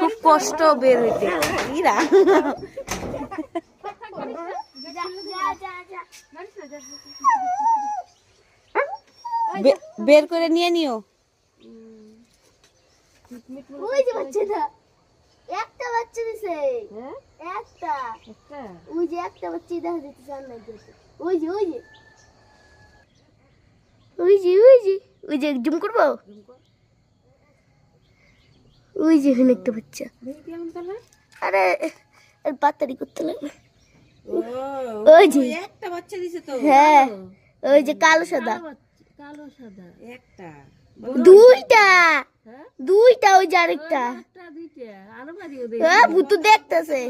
খুব কষ্ট বের হইতে। ইরা। বের করে নিয়ে নিও। ওই যে বাচ্চাটা। বাচ্চা দিছে। একটা। ওই যে একটা বাচ্চা দেখা ওই যে ওই যে। ওই যে ওই যে। ওই যে জুম করব? ওই যে এখানে একটা বাচ্চা। আরে আর করতে লাগবে। ওই যে। একটা বাচ্চা দিছে তো। হ্যাঁ ওই যে কালো সাদা। কালো সাদা। একটা। দুইটা। দুইটা ওই যে আরেকটা। হ্যাঁ দেখতেছে।